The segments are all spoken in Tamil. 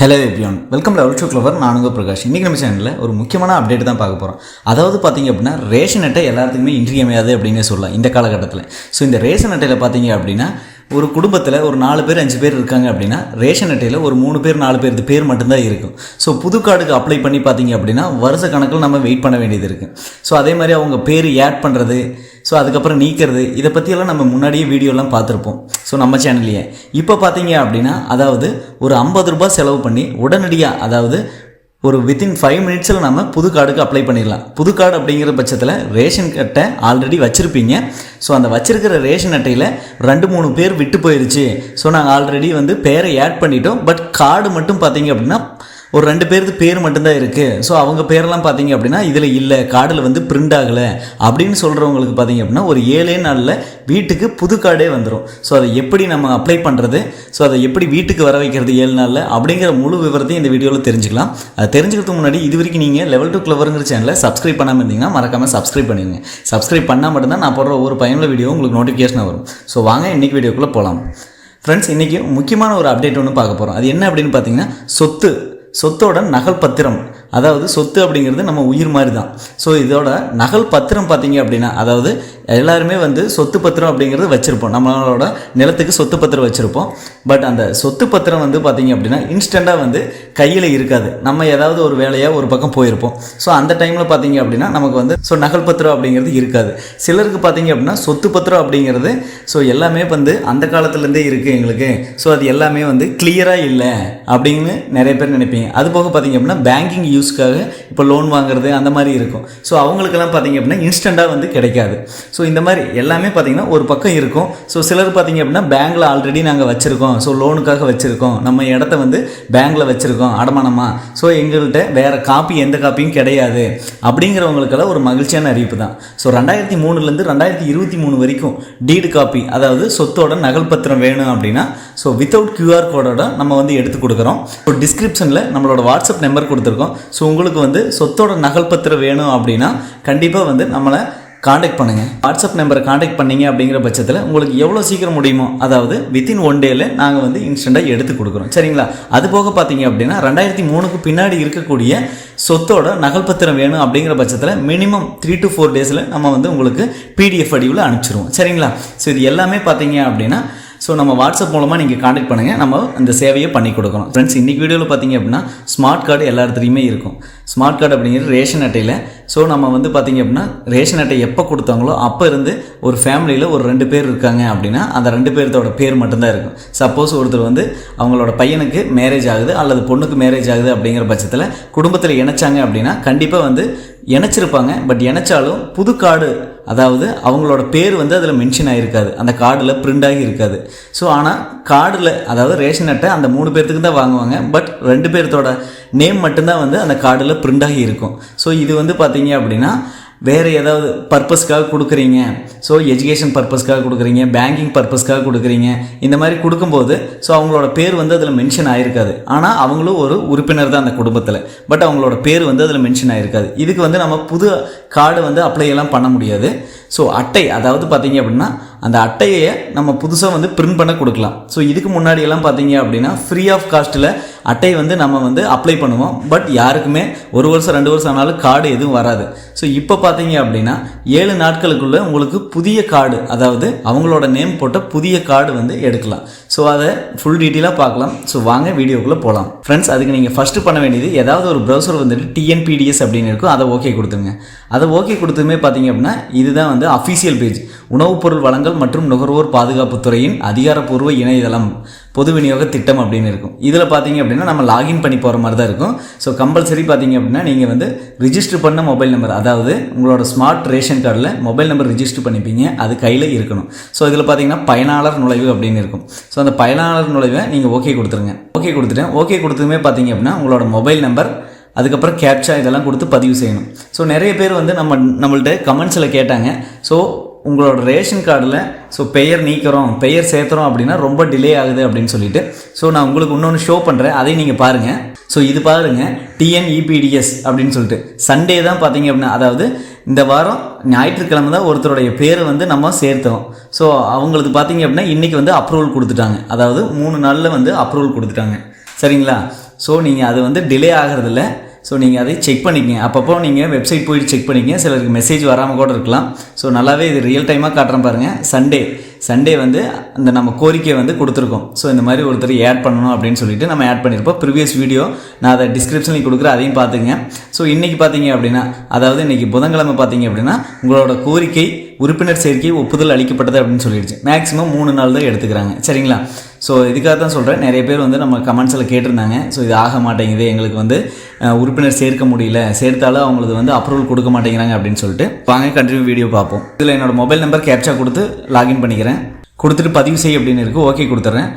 Hello everyone welcome level two clever நானுங்க பிரகாஷ். இன்றைக்கி நம்ம சேனலில் ஒரு முக்கியமான அப்டேட் தான் பார்க்க போகிறோம் அதாவது பார்த்தீங்க அப்படின்னா ரேஷன் அட்டை எல்லாத்துக்குமே இன்றியமையாது அப்படின்னே சொல்லலாம் இந்த காலகட்டத்தில். ஸோ இந்த ரேஷன் அட்டையில் பார்த்தீங்க அப்படின்னா ஒரு குடும்பத்தில் ஒரு நாலு பேர் அஞ்சு பேர் இருக்காங்க அப்படின்னா ரேஷன் அட்டையில் ஒரு மூணு பேர் நாலு பேர் பேர் மட்டும்தான் இருக்கும். ஸோ புது கார்டுக்கு அப்ளை பண்ணி பார்த்தீங்க அப்படின்னா வருஷ கணக்கில் நம்ம வெயிட் பண்ண வேண்டியது இருக்குது ஸோ அதே மாதிரி அவங்க பேர் ஆட் பண்ணுறது ஸோ அதுக்கப்புறம் நீக்கிறது. இதை பற்றியெல்லாம் நம்ம முன்னாடியே வீடியோலாம் பார்த்துருப்போம். ஸோ நம்ம சேனல்லையே இப்போ பார்த்தீங்க அப்படின்னா அதாவது ஒரு ஐம்பது ரூபாய் செலவு பண்ணி உடனடியாக அதாவது ஒரு வித்தின் ஃபைவ் மினிட்ஸில் நம்ம புது கார்டுக்கு அப்ளை பண்ணிடலாம். புது கார்டு அப்படிங்கிற பட்சத்தில் ரேஷன் அட்டை ஆல்ரெடி வச்சுருப்பீங்க. ஸோ அந்த வச்சுருக்கிற ரேஷன் அட்டையில் ரெண்டு மூணு பேர் விட்டு போயிருச்சு. ஸோ நாங்கள் ஆல்ரெடி வந்து பேரை ஆட் பண்ணிட்டோம். பட் கார்டு மட்டும் பார்த்தீங்க அப்படின்னா ஒரு ரெண்டு பேருக்கு பேர் மட்டும்தான் இருக்குது ஸோ அவங்க பேரெல்லாம் பார்த்தீங்க அப்படின்னா இதில் இல்லை கார்டில் வந்து பிரிண்ட் ஆகலை அப்படின்னு சொல்கிறவங்களுக்கு பார்த்தீங்க அப்படின்னா ஒரு ஏழே நாளில் வீட்டுக்கு புது கார்டே வந்துடும் ஸோ அதை எப்படி நம்ம அப்ளை பண்ணுறது ஸோ அதை எப்படி வீட்டுக்கு வர வைக்கிறது ஏழு நாளில்? அப்படிங்கிற முழு விவரத்தையும் இந்த வீடியோவில் தெரிஞ்சுக்கலாம். அது தெரிஞ்சுக்கிறதுக்கு முன்னாடி இது வரைக்கும் நீங்கள் லெவல் டூ கிளவருங்கிற சேனலை சப்ஸ்கிரைப் பண்ணாமல் இருந்தீங்கன்னா மறக்காமல் சப்ஸ்கிரைப் பண்ணிடுங்க. சப்ஸ்கிரைப் பண்ணால் மட்டும்தான் நான் போடுற ஒரு பயனுள்ள வீடியோ உங்களுக்கு நோட்டிஃபிகேஷன் வரும். ஸோ வாங்க இன்றைக்கி வீடியோக்குள்ளே போகலாம் ஃப்ரெண்ட்ஸ் இன்றைக்கி முக்கியமான ஒரு அப்டேட் ஒன்று பார்க்க போகிறோம் அது என்ன அப்படின்னு பார்த்தீங்கன்னா சொத்து. சொத்தோட நகல் பத்திரம். அதாவது சொத்து அப்படிங்கிறது நம்ம உயிர் மாதிரி தான் ஸோ இதோட நகல் பத்திரம் பார்த்தீங்க அப்படின்னா அதாவது எல்லாருமே வந்து சொத்து பத்திரம் அப்படிங்கிறது வச்சுருப்போம். நம்மளோட நிலத்துக்கு சொத்து பத்திரம் வச்சுருப்போம். பட் அந்த சொத்து பத்திரம் வந்து பார்த்தீங்க அப்படின்னா இன்ஸ்டண்ட்டாக வந்து கையில் இருக்காது. நம்ம ஏதாவது ஒரு வேலையாக ஒரு பக்கம் போயிருப்போம். ஸோ அந்த டைமில் பார்த்தீங்க அப்படின்னா நமக்கு வந்து ஸோ நகல் பத்திரம் அப்படிங்கிறது இருக்காது. சிலருக்கு பார்த்தீங்க அப்படின்னா சொத்து பத்திரம் அப்படிங்கிறது ஸோ எல்லாமே வந்து அந்த காலத்துலேருந்தே இருக்குது எங்களுக்கு. ஸோ அது எல்லாமே வந்து கிளியராக இல்லை அப்படின்னு நிறைய பேர் நினைப்பீங்க. அது போக பார்த்தீங்க அப்படின்னா பேங்கிங் யூஸ்க்காக இப்போ லோன் வாங்குறது அந்த மாதிரி இருக்கும். ஸோ அவங்களுக்கெல்லாம் பார்த்தீங்க அப்படின்னா இன்ஸ்டண்ட்டாக வந்து கிடைக்காது. ஸோ இந்த மாதிரி எல்லாமே பார்த்தீங்கன்னா ஒரு பக்கம் இருக்கும். ஸோ சிலர் பார்த்திங்க அப்படின்னா பேங்க்கில் ஆல்ரெடி நாங்கள் வச்சுருக்கோம். ஸோ லோனுக்காக வச்சுருக்கோம். நம்ம இடத்த வந்து பேங்க்கில் வச்சுருக்கோம். அடமானமாக ஸோ எங்கள்கிட்ட வேறு காப்பி எந்த காப்பியும் கிடையாது. அப்படிங்கிறவங்களுக்கெல்லாம் ஒரு மகிழ்ச்சியான அறிவிப்பு தான். ஸோ ரெண்டாயிரத்தி மூணுலேருந்து ரெண்டாயிரத்தி இருபத்தி மூணு வரைக்கும் டீடு காப்பி அதாவது சொத்தோட நகல் பத்திரம் வேணும் அப்படின்னா ஸோ வித்தவுட் கியூஆர் கோடோட நம்ம வந்து எடுத்து கொடுக்குறோம். ஸோ டிஸ்கிரிப்ஷனில் நம்மளோட வாட்ஸ்அப் நம்பர் கொடுத்துருக்கோம். ஸோ உங்களுக்கு வந்து சொத்தோட நகல் பத்திரம் வேணும் அப்படின்னா கண்டிப்பாக வந்து நம்மளை காண்டாக்ட் பண்ணுங்கள் வாட்ஸ்அப் நம்பரை காண்டாக்ட் பண்ணீங்க அப்படிங்கிற பட்சத்தில் உங்களுக்கு எவ்வளோ சீக்கிரம் முடியுமோ அதாவது வித்தின் ஒன் டேயில் நாங்கள் வந்து இன்ஸ்டண்ட்டாக எடுத்து கொடுக்குறோம். சரிங்களா? அது போக பார்த்தீங்க அப்படின்னா ரெண்டாயிரத்தி மூணுக்கு பின்னாடி இருக்கக்கூடிய சொத்தோட நகல் பத்திரம் வேணும் அப்படிங்கிற பட்சத்தில் மினிமம் த்ரீ டு ஃபோர் டேஸில் நம்ம வந்து உங்களுக்கு பிடிஎஃப் வடிவில் அனுப்பிச்சிருவோம். சரிங்களா? ஸோ இது எல்லாமே பார்த்தீங்க அப்படின்னா ஸோ நம்ம வாட்ஸ்அப் மூலமாக நீங்கள் காண்டாக்ட் பண்ணுங்கள் நம்ம அந்த சேவையை பண்ணி கொடுக்குறோம் ஃப்ரெண்ட்ஸ் இன்றைக்கி வீடியோவில் பார்த்தீங்க அப்படின்னா ஸ்மார்ட் கார்டு எல்லா இடத்துலையுமே இருக்கும். ஸ்மார்ட் கார்டு அப்படிங்கிறது ரேஷன் அட்டையில். ஸோ நம்ம வந்து பார்த்தீங்க அப்படின்னா ரேஷன் அட்டை எப்போ கொடுத்தாங்களோ அப்போ இருந்து ஒரு ஃபேமிலியில் ஒரு ரெண்டு பேர் இருக்காங்க அப்படின்னா அந்த ரெண்டு பேர்த்தோட பேர் மட்டும்தான் இருக்கும். சப்போஸ் ஒருத்தர் வந்து அவங்களோட பையனுக்கு மேரேஜ் ஆகுது அல்லது பொண்ணுக்கு மேரேஜ் ஆகுது அப்படிங்கிற பட்சத்தில் குடும்பத்தில் இணைச்சாங்க அப்படின்னா கண்டிப்பாக வந்து இணைச்சிருப்பாங்க. பட் இணைச்சாலும் புது கார்டு அதாவது அவங்களோட பேர் வந்து அதில் மென்ஷன் ஆகிருக்காது அந்த கார்டில் பிரிண்ட் ஆகி இருக்காது. ஸோ ஆனால் கார்டில் அதாவது ரேஷன் அட்டை அந்த மூணு பேர்த்துக்கு தான் வாங்குவாங்க. பட் ரெண்டு பேர்த்தோட நேம் மட்டும்தான் வந்து அந்த கார்டில் பிரிண்ட் ஆகி இருக்கும். ஸோ இது வந்து பார்த்தீங்க அப்படின்னா வேறு ஏதாவது பர்பஸ்க்காக கொடுக்குறீங்க. ஸோ எஜுகேஷன் பர்பஸ்க்காக கொடுக்குறீங்க பேங்கிங் பர்பஸ்க்காக கொடுக்குறீங்க இந்த மாதிரி கொடுக்கும்போது ஸோ அவங்களோட பேர் வந்து அதில் மென்ஷன் ஆகிருக்காது ஆனால் அவங்களும் ஒரு உறுப்பினர் தான் அந்த குடும்பத்தில். பட் அவங்களோட பேர் வந்து அதில் மென்ஷன் ஆகிருக்காது இதுக்கு வந்து நம்ம புது கார்டு வந்து அப்ளை எல்லாம் பண்ண முடியாது. ஸோ அட்டை அதாவது பார்த்தீங்க அப்படின்னா அந்த அட்டையை நம்ம புதுசாக வந்து பிரிண்ட் பண்ண கொடுக்கலாம். ஸோ இதுக்கு முன்னாடி எல்லாம் பார்த்தீங்க அப்படின்னா ஃப்ரீ ஆஃப் காஸ்ட்டில் அட்டை வந்து நம்ம வந்து அப்ளை பண்ணுவோம். பட் யாருக்குமே ஒரு வருஷம் ரெண்டு வருஷம் ஆனாலும் கார்டு எதுவும் வராது. ஸோ இப்போ பார்த்தீங்க அப்படின்னா ஏழு நாட்களுக்குள்ளே உங்களுக்கு புதிய கார்டு அதாவது அவங்களோட நேம் போட்ட புதிய கார்டு வந்து எடுக்கலாம். ஸோ அதை ஃபுல் டீட்டெயிலாக பார்க்கலாம். ஸோ வாங்க வீடியோக்குள்ளே போகலாம் ஃப்ரெண்ட்ஸ் அதுக்கு நீங்கள் ஃபஸ்ட்டு பண்ண வேண்டியது ஏதாவது ஒரு ப்ரௌசர் வந்துட்டு டிஎன்பிடிஎஸ் அப்படின்னு இருக்கும். அதை ஓகே கொடுத்துருங்க. அதை ஓகே கொடுத்ததுமே பார்த்தீங்க அப்படின்னா இதுதான் வந்து அஃபீஷியல் பேஜ் உணவுப் பொருள் வழங்க வழங்கல் மற்றும் நுகர்வோர் பாதுகாப்புத்துறையின் அதிகாரப்பூர்வ இணையதளம் பொது விநியோக திட்டம் அப்படின்னு இருக்கும். இதில் பார்த்தீங்க அப்படின்னா நம்ம லாகின் பண்ணி போகிற மாதிரி தான் இருக்கும். ஸோ கம்பல்சரி பார்த்தீங்க அப்படின்னா நீங்கள் வந்து ரிஜிஸ்டர் பண்ண மொபைல் நம்பர் அதாவது உங்களோட ஸ்மார்ட் ரேஷன் கார்டில் மொபைல் நம்பர் ரிஜிஸ்டர் பண்ணிப்பீங்க. அது கையில் இருக்கணும். ஸோ இதில் பார்த்தீங்கன்னா பயனாளர் நுழைவு அப்படின்னு இருக்கும். ஸோ அந்த பயனாளர் நுழைவை நீங்கள் ஓகே கொடுத்துருங்க. ஓகே கொடுத்துட்டேன் ஓகே கொடுத்ததுமே பார்த்தீங்க அப்படின்னா உங்களோட மொபைல் நம்பர் அதுக்கப்புறம் கேப்சா இதெல்லாம் கொடுத்து பதிவு செய்யணும். ஸோ நிறைய பேர் வந்து நம்ம நம்மள்ட்ட கமெண்ட்ஸில் கேட்டாங்க. ஸோ உங்களோட ரேஷன் கார்டில் ஸோ பெயர் நீக்கிறோம் பெயர் சேர்த்துறோம் அப்படின்னா ரொம்ப டிலே ஆகுது அப்படின்னு சொல்லிட்டு ஸோ நான் உங்களுக்கு இன்னொன்று ஷோ பண்ணுறேன் அதையும் நீங்கள் பாருங்கள் ஸோ இது பாருங்கள் டிஎன்இபிடிஎஸ் அப்படின்னு சொல்லிட்டு. சண்டே தான் பார்த்தீங்க அப்படின்னா அதாவது இந்த வாரம் ஞாயிற்றுக்கிழமை தான் ஒருத்தருடைய பேரை வந்து நம்ம சேர்த்தோம். ஸோ அவங்களுக்கு பார்த்தீங்க அப்படின்னா இன்றைக்கி வந்து அப்ரூவல் கொடுத்துட்டாங்க. அதாவது மூணு நாளில் வந்து அப்ரூவல் கொடுத்துட்டாங்க. சரிங்களா? ஸோ நீங்கள் அது வந்து டிலே ஆகிறதில்ல. ஸோ நீங்கள் அதை செக் பண்ணிக்கங்க. அப்பப்போ நீங்கள் வெப்சைட் போயிட்டு செக் பண்ணிக்கங்க. சிலருக்கு மெசேஜ் வராமல் கூட இருக்கலாம். ஸோ நல்லாவே இது ரியல் டைமாக காட்டுறேன் பாருங்கள் சண்டே சண்டே வந்து அந்த நம்ம கோரிக்கையை வந்து கொடுத்துருக்கோம். ஸோ இந்த மாதிரி ஒருத்தர் ஆட் பண்ணணும் அப்படின்னு சொல்லிட்டு நம்ம ஆட் பண்ணியிருப்போம் ப்ரீவியஸ் வீடியோ நான் அதை டிஸ்கிரிப்ஷனில் கொடுக்குறேன் அதையும் பார்த்துங்க ஸோ இன்றைக்கி பார்த்தீங்க அப்படின்னா அதாவது இன்றைக்கி புதன்கிழமை பார்த்தீங்க அப்படின்னா உங்களோட கோரிக்கை உறுப்பினர் சேர்க்கை ஒப்புதல் அளிக்கப்பட்டது அப்படின்னு சொல்லிடுச்சு. மேக்ஸிமம் மூணு நாள் தான் எடுத்துக்கிறாங்க. சரிங்களா? ஸோ இதுக்காக தான் சொல்கிறேன் நிறைய பேர் வந்து நம்ம கமெண்ட்ஸில் கேட்டிருந்தாங்க. ஸோ இது ஆக மாட்டேங்குது. எங்களுக்கு வந்து உறுப்பினர் சேர்க்க முடியல. சேர்த்தாலும் அவங்களுக்கு வந்து அப்ரூவல் கொடுக்க மாட்டேங்கிறாங்க அப்படின்னு சொல்லிட்டு. வாங்க கண்டினியூ வீடியோ பார்ப்போம். இதில் என்னோட மொபைல் நம்பர் கேப்சா கொடுத்து லாகின் பண்ணிக்கிறேன். கொடுத்துட்டு பதிவு செய் அப்படின்னு இருக்குது ஓகே கொடுத்துட்றேன்.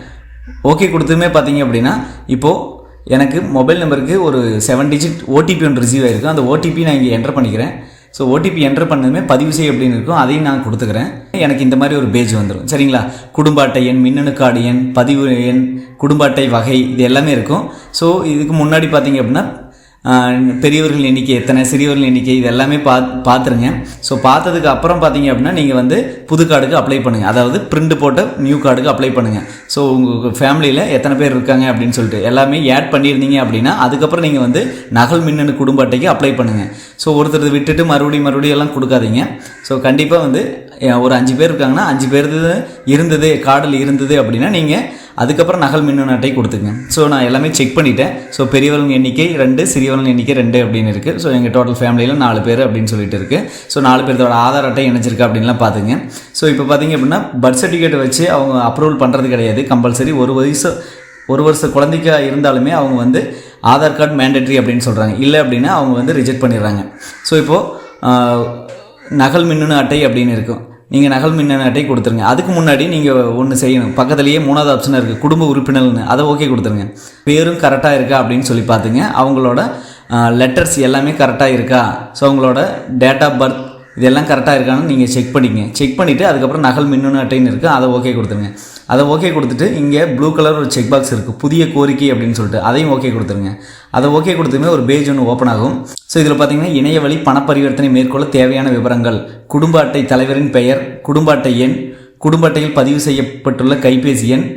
ஓகே கொடுத்ததுமே பார்த்தீங்க அப்படின்னா இப்போது எனக்கு மொபைல் நம்பருக்கு ஒரு செவன் டிஜிட் ஓடிபி ஒன்று ரிசீவ் ஆகிருக்கு அந்த ஓடிபி நான் இங்கே என்டர் பண்ணிக்கிறேன். ஸோ ஓடிபி என்டர் பண்ணதுமே பதிவு செய்ய அப்படின்னு இருக்கும். அதையும் நான் கொடுத்துக்கிறேன். எனக்கு இந்த மாதிரி ஒரு பேஜ் வந்துடும் சரிங்களா? குடும்ப அட்டை எண் மின்னணு கார்டு எண் பதிவு எண் குடும்ப அட்டை வகை இது எல்லாமே இருக்கும். ஸோ இதுக்கு முன்னாடி பார்த்தீங்க அப்படின்னா பெரியவர்கள் எண்ணிக்கை எத்தனை சிறியவர்கள் எண்ணிக்கை இது எல்லாமே பா பார்த்துருங்க ஸோ பார்த்ததுக்கு அப்புறம் பார்த்தீங்க அப்படின்னா நீங்கள் வந்து புது கார்டுக்கு அப்ளை பண்ணுங்கள் அதாவது பிரிண்ட் போட்ட நியூ கார்டுக்கு அப்ளை பண்ணுங்கள் ஸோ உங்கள் ஃபேமிலியில் எத்தனை பேர் இருக்காங்க அப்படின்னு சொல்லிட்டு எல்லாமே ஆட் பண்ணியிருந்தீங்க அப்படின்னா அதுக்கப்புறம் நீங்கள் வந்து நகல் மின்னணு குடும்ப அட்டைக்கு அப்ளை பண்ணுங்கள் ஸோ ஒருத்தர் விட்டுட்டு மறுபடியும் மறுபடியும் எல்லாம் கொடுக்காதீங்க. ஸோ கண்டிப்பாக வந்து ஒரு அஞ்சு பேர் இருக்காங்கன்னா அஞ்சு பேர் இருந்தது கார்டில் இருந்தது அப்படின்னா நீங்கள் அதுக்கப்புறம் நகல் மின்னணு அட்டை கொடுத்துங்க. ஸோ நான் எல்லாமே செக் பண்ணிட்டேன். ஸோ பெரியவர்கள் எண்ணிக்கை ரெண்டு சிறியவர்கள் எண்ணிக்கை ரெண்டு அப்படின்னு இருக்குது ஸோ எங்கள் டோட்டல் ஃபேமிலியில் நாலு பேர் அப்படின்னு சொல்லிட்டு இருக்குது ஸோ நாலு பேர்த்தோட ஆதார் அட்டை இணைச்சிருக்கா அப்படின்லாம் பார்த்துங்க ஸோ இப்போ பார்த்தீங்க அப்படின்னா பர்த் சர்டிஃபிகேட் வச்சு அவங்க அப்ரூவல் பண்ணுறது கிடையாது. கம்பல்சரி ஒரு வயசு ஒரு வருஷ குழந்தைக்கா இருந்தாலுமே அவங்க வந்து ஆதார் கார்டு மேண்டட்ரி அப்படின்னு சொல்கிறாங்க இல்லை அப்படின்னா அவங்க வந்து ரிஜெக்ட் பண்ணிடுறாங்க. ஸோ இப்போது நகல் மின்னணு அட்டை அப்படின்னு இருக்கும். நீங்கள் நகல் மின்னணு அட்டை கொடுத்துருங்க. அதுக்கு முன்னாடி நீங்கள் ஒன்று செய்யணும். பக்கத்துலேயே மூணாவது ஆப்ஷன் இருக்குது குடும்ப உறுப்பினர்னு. அதை ஓகே கொடுத்துருங்க. பேரும் கரெக்டாக இருக்கா அப்படின்னு சொல்லி பார்த்துங்க. அவங்களோட லெட்டர்ஸ் எல்லாமே கரெக்டாக இருக்கா? ஸோ அவங்களோட டேட் ஆஃப் பர்த் இதெல்லாம் கரெக்டாக இருக்கான்னு நீங்கள் செக் பண்ணிக்கங்க. செக் பண்ணிவிட்டு அதுக்கப்புறம் நகல் மின்னணு அட்டைன்னு இருக்குது அதை ஓகே கொடுத்துருங்க. அதை ஓகே கொடுத்துட்டு இங்கே ப்ளூ கலர் ஒரு செக் பாக்ஸ் இருக்குது புதிய கோரிக்கை அப்படின்னு சொல்லிட்டு அதையும் ஓகே கொடுத்துருங்க. அதை ஓகே கொடுத்துமே ஒரு பேஜ் ஒன்று ஓப்பன் ஆகும். ஸோ இதில் பார்த்தீங்கன்னா இணைய வழி பண பரிவர்த்தனை மேற்கொள்ள தேவையான விவரங்கள். குடும்ப அட்டை தலைவரின் பெயர் குடும்ப அட்டை எண் குடும்ப அட்டையில் பதிவு செய்யப்பட்டுள்ள கைபேசி எண்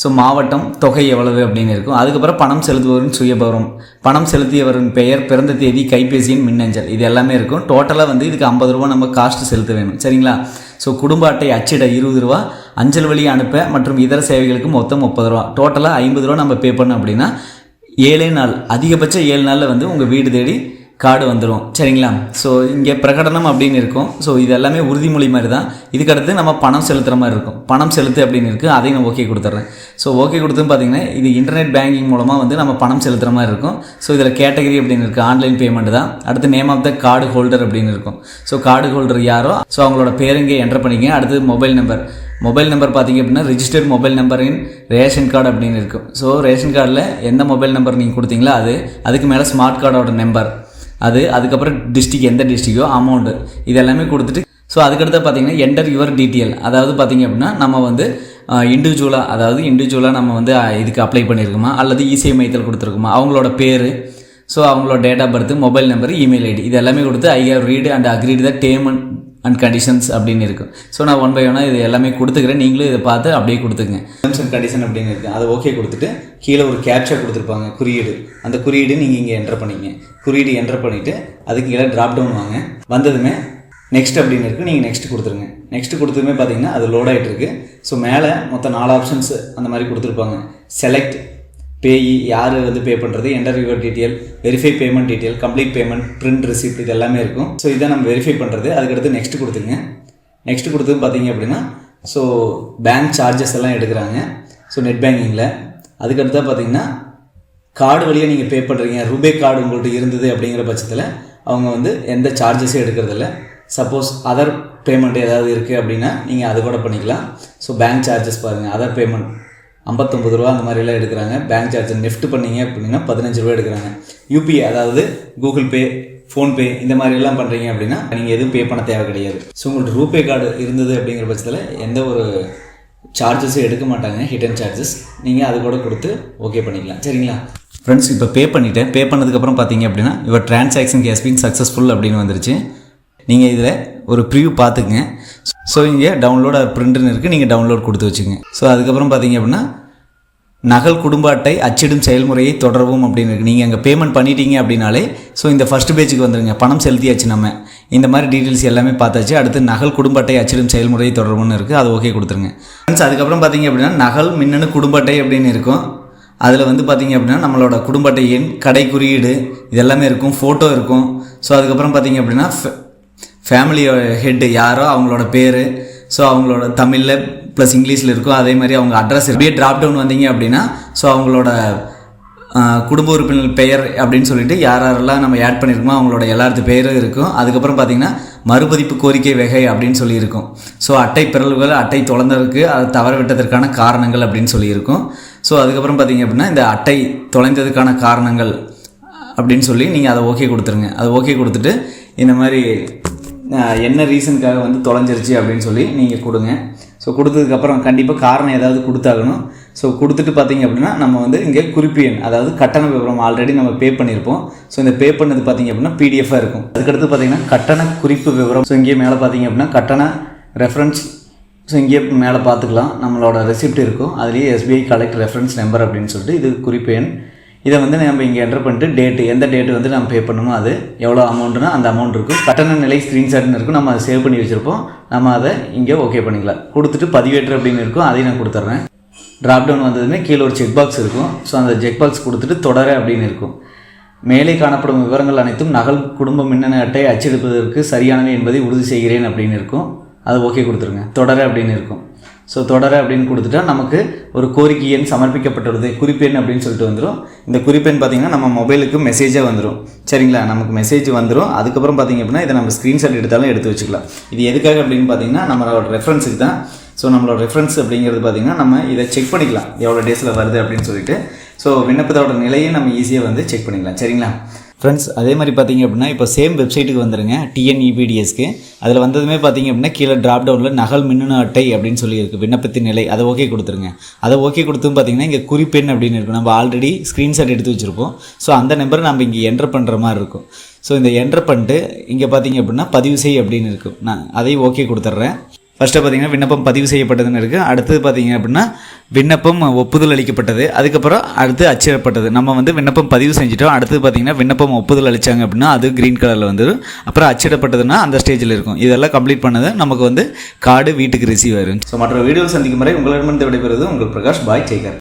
ஸோ மாவட்டம் தொகை எவ்வளவு அப்படின்னு இருக்கும். அதுக்கப்புறம் பணம் செலுத்துபவரின் சுயபவரம். பணம் செலுத்தியவரின் பெயர் பிறந்த தேதி கைபேசியின் மின்னஞ்சல். இது எல்லாமே இருக்கும். டோட்டலாக வந்து இதுக்கு ஐம்பது ரூபா நம்ம காஸ்ட் செலுத்த வேணும். சரிங்களா? ஸோ குடும்ப அட்டை அச்சிட இருபது ரூபா அஞ்சல் வழி அனுப்ப மற்றும் இதர சேவைகளுக்கு மொத்தம் முப்பது ரூபா. டோட்டலாக ஐம்பது ரூபா நம்ம பே பண்ணோம் அப்படின்னா ஏழே நாள் அதிகபட்சம் ஏழு நாளில் வந்து உங்கள் வீடு தேடி கார்டு வந்துடும் சரிங்களா? ஸோ இங்கே பிரகடனம் அப்படின்னு இருக்கும். ஸோ இது எல்லாமே உறுதிமொழி மாதிரி தான். இதுக்கடுத்து நம்ம பணம் செலுத்துகிற மாதிரி இருக்கும். பணம் செலுத்து அப்படின்னு இருக்குது அதையும் நான் ஓகே கொடுத்துட்றேன். ஸோ ஓகே கொடுத்துன்னு பார்த்தீங்கன்னா இது இன்டர்நெட் பேங்கிங் மூலமாக வந்து நம்ம பணம் செலுத்துகிற மாதிரி இருக்கும். ஸோ இதில் கேட்டகரி அப்படின்னு இருக்குது ஆன்லைன் பேமெண்ட் தான். அடுத்து name of the card holder அப்படின்னு இருக்கும். ஸோ கார்டு ஹோல்டர் யாரோ ஸோ அவங்களோட பேர் இங்கே என்டர் பண்ணிக்கங்க. அடுத்து மொபைல் நம்பர் மொபைல் நம்பர் பார்த்தீங்க அப்படின்னா ரிஜிஸ்டர்ட் மொபைல் நம்பரின் ரேஷன் கார்டு அப்படின்னு இருக்கும் ஸோ ரேஷன் கார்டில் எந்த மொபைல் நம்பர் நீங்கள் கொடுத்தீங்களோ அது அதுக்கு மேலே ஸ்மார்ட் கார்டோட நம்பர் அது அதுக்கப்புறம் டிஸ்ட்ரிக் எந்த டிஸ்ட்ரிக்கோ அமௌண்ட்டு இது எல்லாமே கொடுத்துட்டு ஸோ அதுக்கடுத்து பார்த்தீங்கன்னா என்டர் யுவர் டீட்டெயில் அதாவது பார்த்தீங்க அப்படின்னா நம்ம வந்து இண்டிவிஜுவலாக அதாவது இண்டிவிஜுவலாக நம்ம வந்து இதுக்கு அப்ளை பண்ணியிருக்கோமா அல்லது இசை மையத்தில் கொடுத்துருக்கோமா? அவங்களோட பேர் ஸோ அவங்களோட date of birth mobile number email ID இது எல்லாமே கொடுத்து I have read and agreed the term and conditions அப்படின்னு இருக்கும் ஸோ நான் ஒன் பை ஒன்னாக இது எல்லாமே கொடுத்துக்கிறேன். நீங்களும் இதை பார்த்து அப்படியே கொடுத்துங்க டேர்ம்ஸ் அண்ட் கண்டிஷன் அப்படின்னு இருக்குது அதை ஓகே கொடுத்துட்டு கீழே ஒரு கேப்சா கொடுத்துருப்பாங்க குறியீடு. அந்த குறியீடு நீங்கள் இங்கே என்டர் பண்ணிங்க. குறியீடு என்டர் பண்ணிவிட்டு அதுக்கு கீழே ட்ராப் டவுன் வாங்க. வந்ததுமே நெக்ஸ்ட் அப்படின்னு இருக்குது நீங்கள் நெக்ஸ்ட் கொடுத்துருங்க. நெக்ஸ்ட் கொடுத்ததுமே பார்த்தீங்கன்னா அது லோட் ஆகிட்டு இருக்கு. ஸோ மேலே மொத்தம் நாலு ஆப்ஷன்ஸ் அந்த மாதிரி கொடுத்துருப்பாங்க. செலக்ட் பேயி யார் வந்து பே பண்ணுறது enter your detail verify payment detail complete payment print receipt இது எல்லாமே இருக்கும். ஸோ இதை நம்ம வெரிஃபை பண்ணுறது அதுக்கடுத்து நெக்ஸ்ட் கொடுத்துங்க நெக்ஸ்ட் கொடுத்தது பார்த்தீங்க அப்படின்னா ஸோ பேங்க் சார்ஜஸ் எல்லாம் எடுக்கிறாங்க. ஸோ நெட் பேங்கிங்கில் அதுக்கடுத்தா பார்த்தீங்கன்னா கார்டு வழியாக நீங்கள் பே பண்ணுறீங்க ரூபே கார்டு உங்கள்கிட்ட இருந்தது அப்படிங்கிற பட்சத்தில் அவங்க வந்து எந்த சார்ஜஸும் எடுக்கிறதில்ல. சப்போஸ் அதர் பேமெண்ட் ஏதாவது இருக்குது அப்படின்னா நீங்கள் அது கூட பண்ணிக்கலாம். ஸோ பேங்க் சார்ஜஸ் பாருங்கள் அதர் பேமெண்ட் ஐம்பத்தொம்பது ரூபா அந்த மாதிரிலாம் எடுக்கிறாங்க. பேங்க் சார்ஜ் நெஃப்ட் பண்ணீங்க அப்படின்னா பதினஞ்சு ரூபா எடுக்கிறாங்க. யூபிஐ அதாவது கூகுள் பே ஃபோன்பே இந்த மாதிரி எல்லாம் பண்ணுறீங்க அப்படின்னா நீங்கள் எதுவும் பே பண்ண தேவை கிடையாது. ஸோ உங்கள்ட்ட ரூபே கார்டு இருந்தது அப்படிங்கிற பட்சத்தில் எந்த ஒரு சார்ஜஸும் எடுக்க மாட்டாங்க. ஹிடன் சார்ஜஸ் நீங்கள் அது கூட கொடுத்து ஓகே பண்ணிக்கலாம். சரிங்களா? ஃப்ரெண்ட்ஸ் இப்போ பே பண்ணிவிட்டேன் பே பண்ணதுக்கப்புறம் பார்த்தீங்க அப்படின்னா இவர் டிரான்சாக்ஷன் கேஸ் பீன் சக்ஸஸ்ஃபுல் அப்படின்னு வந்துருச்சு. நீங்கள் இதில் ஒரு ப்ரிவ்யூ பார்த்துக்குங்க. ஸோ இங்கே டவுன்லோட் பிரிண்ட்னு இருக்குது நீங்கள் டவுன்லோட் கொடுத்து வச்சுங்க. ஸோ அதுக்கப்புறம் பார்த்தீங்க அப்படின்னா நகல் குடும்ப அட்டை அச்சிடும் செயல்முறையை தொடரவும் அப்படின்னு இருக்குது நீங்கள் அங்கே பேமெண்ட் பண்ணிட்டீங்க அப்படின்னாலே ஸோ இந்த ஃபஸ்ட் பேஜுக்கு வந்துடுங்க பணம் செலுத்தியாச்சு நம்ம. இந்த மாதிரி டீட்டெயில்ஸ் எல்லாமே பார்த்தாச்சு. அடுத்து நகல் குடும்ப அட்டை அச்சிடும் செயல்முறையை தொடரவும்னு இருக்குது அது ஓகே கொடுத்துருங்க. ஃப்ரெண்ட்ஸ் அதுக்கப்புறம் பார்த்தீங்க அப்படின்னா நகல் மின்னணு குடும்ப அட்டை அப்படின்னு இருக்கும். அதில் வந்து பார்த்தீங்க அப்படின்னா நம்மளோட குடும்ப அட்டை எண் கடை குறியீடு இதெல்லாமே இருக்கும். ஃபோட்டோ இருக்கும். ஸோ அதுக்கப்புறம் பார்த்தீங்க அப்படின்னா ஃபேமிலியோ ஹெட்டு யாரோ அவங்களோட பேர். ஸோ அவங்களோட தமிழில் ப்ளஸ் இங்கிலீஷில் இருக்கும் அதே மாதிரி அவங்க அட்ரஸ் அப்படியே ட்ராப் டவுன் வந்தீங்க அப்படின்னா ஸோ அவங்களோட குடும்ப உறுப்பினர் பெயர் அப்படின்னு சொல்லிட்டு யார் யாரெல்லாம் நம்ம ஆட் பண்ணியிருக்கோமோ அவங்களோட எல்லாத்து பேரும் இருக்கும். அதுக்கப்புறம் பார்த்தீங்கன்னா மறுபதிப்பு கோரிக்கை வகை அப்படின்னு சொல்லியிருக்கும். ஸோ அட்டை பிறழ்வுகள் அட்டை தொலைந்ததற்கு அதை தவற விட்டதற்கான காரணங்கள் அப்படின்னு சொல்லியிருக்கும். ஸோ அதுக்கப்புறம் பார்த்தீங்க அப்படின்னா இந்த அட்டை தொலைந்ததுக்கான காரணங்கள் அப்படின்னு சொல்லி நீங்கள் அதை ஓகே கொடுத்துருங்க. அதை ஓகே கொடுத்துட்டு இந்த மாதிரி என்ன ரீசனுக்காக வந்து தொலைஞ்சிருச்சு அப்படின்னு சொல்லி நீங்கள் கொடுங்க. ஸோ கொடுத்ததுக்கப்புறம் கண்டிப்பாக காரணம் ஏதாவது கொடுத்தாகணும். ஸோ கொடுத்துட்டு பார்த்தீங்க அப்படின்னா நம்ம வந்து இங்கே குறிப்பு எண் அதாவது கட்டண விவரம் ஆல்ரெடி நம்ம பே பண்ணியிருப்போம் ஸோ இந்த பே பண்ணது பார்த்தீங்க அப்படின்னா பிடிஎஃபாக இருக்கும். அதுக்கடுத்து பார்த்தீங்கன்னா கட்டண குறிப்பு விவரம். ஸோ இங்கே மேலே பார்த்தீங்க அப்படின்னா கட்டண ரெஃபரன்ஸ் ஸோ இங்கேயே மேலே பார்த்துக்கலாம் நம்மளோட ரெசிப்ட் இருக்கும். அதுலேயே எஸ்பிஐ கலெக்ட் ரெஃபரன்ஸ் நம்பர் அப்படின்னு சொல்லிட்டு இது குறிப்பு எண். இதை வந்து நம்ம இங்கே என்டர் பண்ணிட்டு டேட்டு எந்த டேட்டு வந்து நம்ம பே பண்ணணுமோ அது எவ்வளோ அமௌண்ட்னா அந்த அமௌண்ட் இருக்கும். கட்டண நிலை ஸ்க்ரீன்ஷாட்னு இருக்கும். நம்ம அதை சேவ் பண்ணி வச்சுருப்போம். நம்ம அதை இங்கே ஓகே பண்ணிக்கலாம். கொடுத்துட்டு பதிவேற்று அப்படின்னு இருக்கும். அதையும் நான் கொடுத்துட்றேன் ட்ராப் டவுன் வந்ததுமே கீழே ஒரு செக் பாக்ஸ் இருக்கும். ஸோ அந்த செக் பாக்ஸ் கொடுத்துட்டு தொடர அப்படின்னு இருக்கும். மேலே காணப்படும் விவரங்கள் அனைத்தும் நகல் குடும்ப மின்னணு அட்டை அச்சடிப்பதற்கு சரியானவை என்பதை உறுதி செய்கிறேன் அப்படின்னு இருக்கும். அதை ஓகே கொடுத்துருங்க. தொடர அப்படின்னு இருக்கும். ஸோ தொடர அப்படின்னு கொடுத்துட்டா நமக்கு ஒரு கோரிக்கை எண் சமர்ப்பிக்கப்பட்டுள்ளது. குறிப்பெண் அப்படின்னு சொல்லிட்டு வந்துடும் இந்த குறிப்பெண் பார்த்தீங்கன்னா நம்ம மொபைலுக்கு மெசேஜாக வந்துடும் சரிங்களா? நமக்கு மெசேஜ் வந்துடும் அதுக்கப்புறம் பார்த்தீங்க அப்படின்னா இதை நம்ம ஸ்க்ரீன்ஷாட் எடுத்தாலும் எடுத்து வச்சுக்கலாம். இது எதுக்காக அப்படின்னு பார்த்தீங்கன்னா நம்மளோட ரெஃபரன்ஸுக்கு தான். ஸோ நம்மளோட ரெஃபரன்ஸ் அப்படிங்கிறது பார்த்தீங்கன்னா நம்ம இதை செக் பண்ணிக்கலாம். எவ்வளோ டேஸில் வருது அப்படின்னு சொல்லிட்டு. ஸோ விண்ணப்பத்தோட நிலையை நம்ம ஈஸியாக வந்து செக் பண்ணிக்கலாம். சரிங்களா? ஃப்ரெண்ட்ஸ் அதே மாதிரி பார்த்தீங்க அப்படின்னா இப்போ சேம் வெப்சைட்டுக்கு வந்துருங்க. டிஎன்இபிடிஎஸ்க்கு அதில் வந்ததுமே பார்த்தீங்க அப்படின்னா கீழே ட்ராப் டவுனில் நகல் மின்னணு அட்டை அப்படின்னு சொல்லி இருக்குது விண்ணப்பத்தின் நிலை அதை ஓகே கொடுத்துருங்க. அதை ஓகே கொடுத்தும் பார்த்தீங்கன்னா இங்கே குறிப்பெண் அப்படின்னு இருக்கும். நம்ம ஆல்ரெடி ஸ்க்ரீன்ஷாட் எடுத்து வச்சுருப்போம். ஸோ அந்த நம்பரை நம்ம இங்கே என்டர் பண்ணுற மாதிரி இருக்கும். ஸோ இந்த என்டர் பண்ணிட்டு இங்கே பார்த்தீங்க அப்படின்னா பதிவு செய் அப்படின்னு இருக்கும். நான் அதையும் ஓகே கொடுத்துட்றேன். ஃபஸ்ட்டு பார்த்திங்கன்னா விண்ணப்பம் பதிவு செய்யப்பட்டதுன்னு இருக்குது அடுத்தது பார்த்தீங்க அப்படின்னா விண்ணப்பம் ஒப்புதல் அளிக்கப்பட்டது. அதுக்கப்புறம் அடுத்து அச்சிடப்பட்டது. நம்ம வந்து விண்ணப்பம் பதிவு செஞ்சுட்டோம். அடுத்தது பார்த்தீங்கன்னா விண்ணப்பம் ஒப்புதல் அளித்தாங்க அப்படின்னா அது க்ரீன் கலரில் வந்துடும் அப்புறம் அச்சிடப்பட்டதுன்னா அந்த ஸ்டேஜில் இருக்கும். இதெல்லாம் கம்ப்ளீட் பண்ணது நமக்கு வந்து கார்டு வீட்டுக்கு ரிசீவ் ஆயிரும். ஸோ மற்ற வீடியோ சந்திக்கும் முறை உங்களிடமிருந்து விடைபெறுவது உங்கள் பிரகாஷ் பாய் டேக்கர்